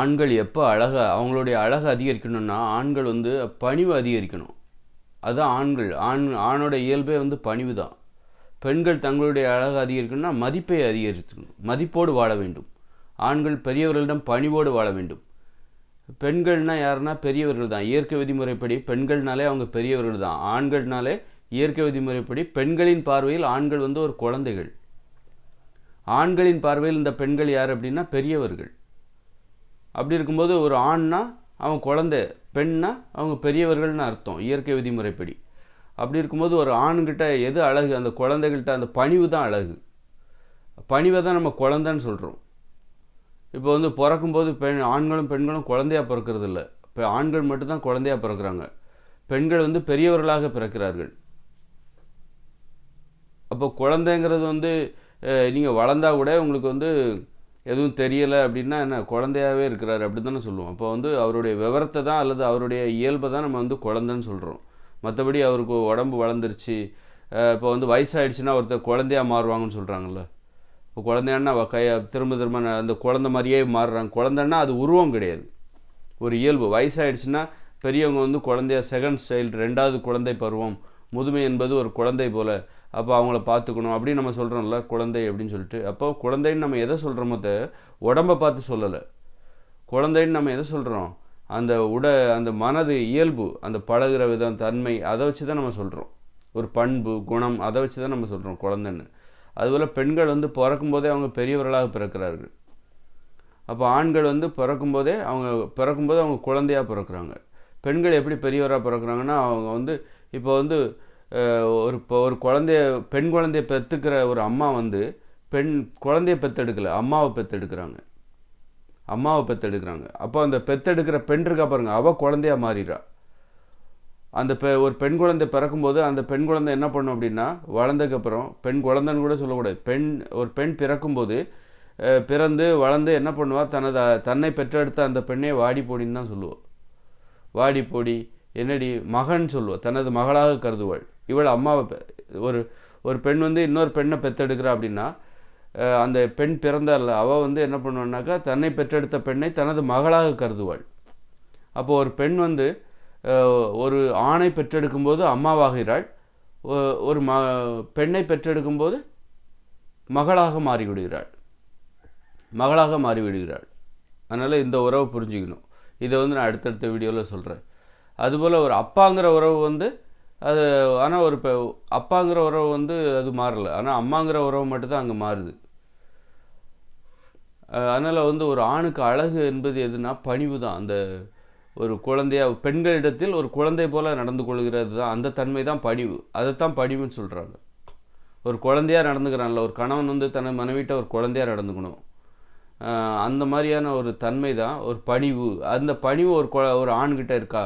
ஆண்கள் எப்போ அழகை அவங்களுடைய அழகை அதிகரிக்கணும்னா ஆண்கள் வந்து பணிவு அதிகரிக்கணும். அதுதான் ஆண்கள். ஆண் ஆணோட இயல்பே வந்து பணிவு தான் பெண்கள் தங்களுடைய அழகை அதிகரிக்கணும்னா மதிப்பை அதிகரிக்கணும் மதிப்போடு வாழ வேண்டும். ஆண்கள் பெரியவர்களிடம் பணிவோடு வாழ வேண்டும். பெண்கள்னா யாருன்னா பெரியவர்கள் தான் இயற்கை விதிமுறைப்படி பெண்கள்னாலே அவங்க பெரியவர்கள் தான் ஆண்கள்னாலே இயற்கை விதிமுறைப்படி பெண்களின் பார்வையில் ஆண்கள் வந்து ஒரு குழந்தைகள். ஆண்களின் பார்வையில் இந்த பெண்கள் யார் அப்படின்னா பெரியவர்கள். அப்படி இருக்கும்போது ஒரு ஆண்னா அவன் குழந்தை பெண்ணா அவங்க பெரியவர்கள்னு அர்த்தம் இயற்கை விதிமுறைப்படி. அப்படி இருக்கும்போது ஒரு ஆண்கிட்ட எது அழகு? அந்த குழந்தைகள்கிட்ட அந்த பணிவு தான் அழகு. பணிவை தான் நம்ம குழந்தைன்னு சொல்கிறோம் இப்போ வந்து பிறக்கும்போது பெண் ஆண்களும் பெண்களும் குழந்தையாக பிறக்கிறது இல்லை இப்போ ஆண்கள் மட்டும்தான் குழந்தையாக பிறக்கிறாங்க. பெண்கள் வந்து பெரியவர்களாக பிறக்கிறார்கள். அப்போ குழந்தைங்கிறது வந்து நீங்கள் வளர்ந்தா கூட உங்களுக்கு வந்து எதுவும் தெரியலை அப்படின்னா என்ன குழந்தையாகவே இருக்கிறாரு அப்படி தானே சொல்லுவோம். அப்போ வந்து அவருடைய விவரத்தை தான் அல்லது அவருடைய இயல்பை தான் நம்ம வந்து குழந்தைன்னு சொல்கிறோம் மற்றபடி அவருக்கு உடம்பு வளர்ந்துருச்சு. இப்போ வந்து வயசாகிடுச்சுன்னா ஒருத்தர் குழந்தையாக மாறுவாங்கன்னு சொல்கிறாங்கல்ல இப்போ குழந்தையானா கைய திரும்ப திரும்ப அந்த குழந்தை மாதிரியே மாறுறாங்க. குழந்தைன்னா அது உருவம் கிடையாது. ஒரு இயல்பு. வயசாகிடுச்சுன்னா பெரியவங்க வந்து குழந்தைய செகண்ட் சைல்டு ரெண்டாவது குழந்தை பருவம். முதுமை என்பது ஒரு குழந்தை போல். அப்போ அவங்கள பார்த்துக்கணும். அப்படின்னு நம்ம சொல்கிறோம்ல குழந்தை அப்படின்னு சொல்லிட்டு. அப்போ குழந்தைன்னு நம்ம எதை சொல்கிறோமோ தவிர உடம்பை பார்த்து சொல்லலை. குழந்தைன்னு நம்ம எதை சொல்கிறோம் அந்த உட அந்த மனது இயல்பு அந்த பழகுற விதம் தன்மை அதை வச்சு தான் நம்ம சொல்கிறோம் ஒரு பண்பு குணம் அதை வச்சு தான் நம்ம சொல்கிறோம் குழந்தைன்னு. அதுபோல் பெண்கள் வந்து பிறக்கும்போதே அவங்க பெரியவர்களாக பிறக்கிறார்கள். அப்போ ஆண்கள் வந்து பிறக்கும்போதே அவங்க பிறக்கும்போது அவங்க குழந்தையாக பிறக்கிறாங்க. பெண்கள் எப்படி பெரியவராக பிறக்கிறாங்கன்னா அவங்க வந்து இப்போ வந்து ஒரு இப்போ ஒரு குழந்தைய பெண் குழந்தைய பெற்றுக்கிற ஒரு அம்மா வந்து பெண் குழந்தைய பெற்றெடுக்கல அம்மாவை பெற்றெடுக்கிறாங்க அம்மாவை பெற்றெடுக்கிறாங்க அப்போ அந்த பெற்றெடுக்கிற பெண் இருக்கா பாருங்க அவள் குழந்தையா மாறிடுறா அந்த பெ ஒரு பெண் குழந்தை பிறக்கும்போது அந்த பெண் குழந்தை என்ன பண்ணும் அப்படின்னா வளர்ந்ததுக்கப்புறம் பெண் குழந்தைன்னு கூட சொல்லக்கூடாது. பெண் ஒரு பெண் பிறக்கும்போது பிறந்து வளர்ந்து என்ன பண்ணுவா? தனது தன்னை பெற்றெடுத்த அந்த பெண்ணே வாடி போடின்னு தான் சொல்லுவோம் வாடி போடி என்னடி மகன் சொல்லுவோம் தனது மகளாக கருதுவாள். இவள் அம்மாவை ஒரு ஒரு பெண் வந்து இன்னொரு பெண்ணை பெற்றெடுக்கிறா அப்படின்னா அந்த பெண் பிறந்தால அவள் வந்து என்ன பண்ணுவான்னாக்கா தன்னை பெற்றெடுத்த பெண்ணை தனது மகளாக கருதுவாள். அப்போ ஒரு பெண் வந்து ஒரு ஆணை பெற்றெடுக்கும்போது அம்மாவாகிறாள். ஒரு ம பெண்ணை பெற்றெடுக்கும்போது மகளாக மாறிவிடுகிறாள். மகளாக மாறிவிடுகிறாள். அதனால் இந்த உறவை புரிஞ்சுக்கணும். இதை வந்து நான் அடுத்தடுத்த வீடியோவில் சொல்கிறேன் அதுபோல் ஒரு அப்பாங்கிற உறவு வந்து அது ஆனால் ஒரு இப்போ அப்பாங்கிற உறவு வந்து அது மாறலை. ஆனால் அம்மாங்கிற உறவு மட்டும்தான் அங்கே மாறுது. அதனால் வந்து ஒரு ஆணுக்கு அழகு என்பது எதுனா பணிவு தான் அந்த ஒரு குழந்தையாக பெண்களிடத்தில் ஒரு குழந்தை போல் நடந்து கொள்கிறது தான் அந்த தன்மை தான் பணிவு. அதைத்தான் பணிவுன்னு சொல்கிறாங்க ஒரு குழந்தையா நடந்துக்கிறான்ல ஒரு கணவன் வந்து தன் மனைவிட்ட ஒரு குழந்தையா நடந்துக்கணும். அந்த மாதிரியான ஒரு தன்மை தான் ஒரு பணிவு. அந்த பணிவு ஒரு கொ ஒரு ஆண்கிட்ட இருக்கா?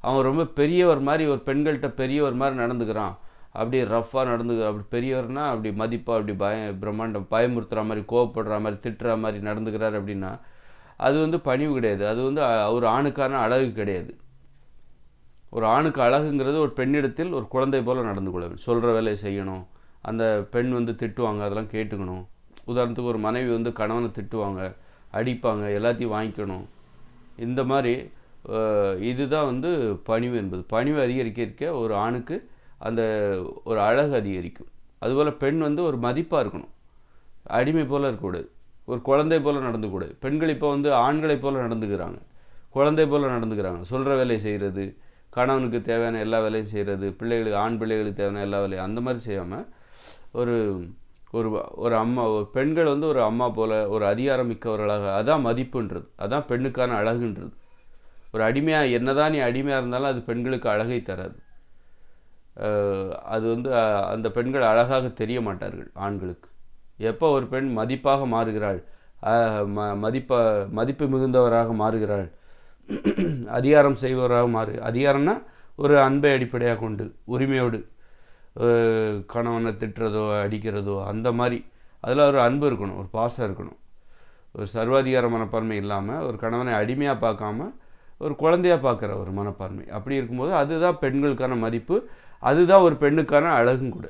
அவன் ரொம்ப பெரியவர் மாதிரி ஒரு பெண்கள்கிட்ட பெரியவர் மாதிரி நடந்துக்கிறான். அப்படி ரஃப்பாக நடந்துக்க அப்படி பெரியவர்னா அப்படி மதிப்பாக அப்படி பய பிரம்மாண்டம் பயமுறுத்துகிற மாதிரி கோவப்படுற மாதிரி திட்டுற மாதிரி நடந்துக்கிறார் அப்படின்னா அது வந்து பணிவு கிடையாது. அது வந்து ஒரு ஆணுக்கான அழகு கிடையாது. ஒரு ஆணுக்கு அழகுங்கிறது ஒரு பெண்ணிடத்தில் ஒரு குழந்தை போல நடந்து கொள்ள சொல்கிற வேலையை செய்யணும். அந்த பெண் வந்து திட்டுவாங்க அதெல்லாம் கேட்டுக்கணும். உதாரணத்துக்கு ஒரு மனைவி வந்து கணவனை திட்டுவாங்க அடிப்பாங்க எல்லாத்தையும் வாங்கிக்கணும். இந்த மாதிரி இதுதான் வந்து பணிவு என்பது. பணிவு அதிகரிக்க இருக்க ஒரு ஆணுக்கு அந்த ஒரு அழகு அதிகரிக்கும். அதுபோல் பெண் வந்து ஒரு மதிப்பாக இருக்கணும். அடிமை போல் இருக்கக்கூடாது. ஒரு குழந்தை போல் நடந்துக்கூடாது. பெண்கள் இப்போ வந்து ஆண்களைப் போல் நடந்துக்கிறாங்க. குழந்தை போல் நடந்துக்கிறாங்க. சொல்கிற வேலையை செய்கிறது கணவனுக்கு தேவையான எல்லா வேலையும் செய்கிறது பிள்ளைகளுக்கு ஆண் பிள்ளைகளுக்கு தேவையான எல்லா வேலையும் அந்த மாதிரி செய்யாமல் ஒரு ஒரு ஒரு அம்மா ஒரு பெண்கள் வந்து ஒரு அம்மா போல் ஒரு அதிகாரம் மிக்கவர்களாக அதான் மதிப்புன்றது. அதான் பெண்ணுக்கான அழகுன்றது. ஒரு அடிமையாக என்னதான் நீ அடிமையாக இருந்தாலும் அது பெண்களுக்கு அழகை தராது. அது வந்து அந்த பெண்கள் அழகாக தெரிய மாட்டார்கள் ஆண்களுக்கு. எப்போ ஒரு பெண் மதிப்பாக மாறுகிறாள் ம மதிப்ப மதிப்பு மிகுந்தவராக மாறுகிறாள் அதிகாரம் செய்பவராக மாறு அதிகாரம்னா ஒரு அன்பை அடிப்படையாக கொண்டு உரிமையோடு கணவனை திட்டுறதோ அடிக்கிறதோ அந்த மாதிரி. அதில் ஒரு அன்பு இருக்கணும் ஒரு பாசம் இருக்கணும். ஒரு சர்வாதிகார மனப்பான்மை இல்லாமல் ஒரு கணவனை அடிமையாக பார்க்காம ஒரு குழந்தையாக பார்க்குற ஒரு மனப்பான்மை. அப்படி இருக்கும்போது அதுதான் பெண்களுக்கான மதிப்பு அதுதான் ஒரு பெண்ணுக்கான அழகும் கூட.